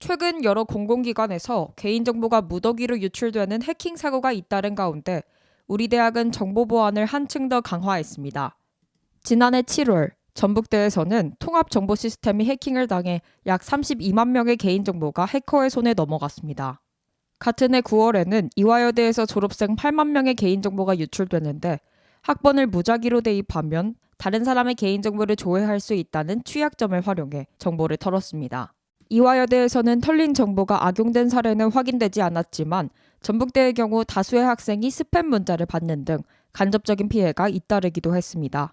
최근 여러 공공기관에서 개인정보가 무더기로 유출되는 해킹 사고가 잇따른 가운데 우리 대학은 정보 보안을 한층 더 강화했습니다. 지난해 7월 전북대에서는 통합 정보 시스템이 해킹을 당해 약 32만 명의 개인정보가 해커의 손에 넘어갔습니다. 같은 해 9월에는 이화여대에서 졸업생 8만 명의 개인정보가 유출됐는데 학번을 무작위로 대입하면 다른 사람의 개인정보를 조회할 수 있다는 취약점을 활용해 정보를 털었습니다. 이화여대에서는 털린 정보가 악용된 사례는 확인되지 않았지만 전북대의 경우 다수의 학생이 스팸 문자를 받는 등 간접적인 피해가 잇따르기도 했습니다.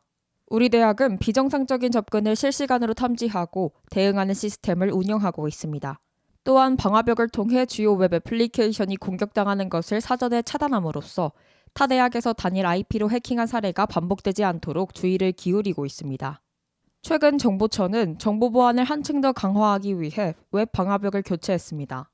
우리 대학은 비정상적인 접근을 실시간으로 탐지하고 대응하는 시스템을 운영하고 있습니다. 또한 방화벽을 통해 주요 웹 애플리케이션이 공격당하는 것을 사전에 차단함으로써 타 대학에서 단일 IP로 해킹한 사례가 반복되지 않도록 주의를 기울이고 있습니다. 최근 정보처는 정보 보안을 한층 더 강화하기 위해 웹 방화벽을 교체했습니다.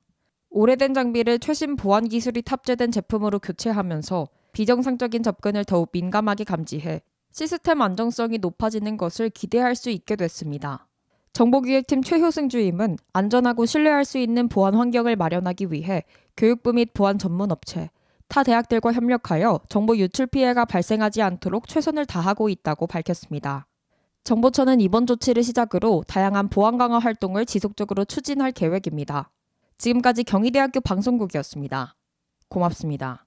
오래된 장비를 최신 보안 기술이 탑재된 제품으로 교체하면서 비정상적인 접근을 더욱 민감하게 감지해 시스템 안정성이 높아지는 것을 기대할 수 있게 됐습니다. 정보기획팀 최효승 주임은 안전하고 신뢰할 수 있는 보안 환경을 마련하기 위해 교육부 및 보안 전문 업체, 타 대학들과 협력하여 정보 유출 피해가 발생하지 않도록 최선을 다하고 있다고 밝혔습니다. 정보처는 이번 조치를 시작으로 다양한 보안 강화 활동을 지속적으로 추진할 계획입니다. 지금까지 경희대학교 방송국이었습니다. 고맙습니다.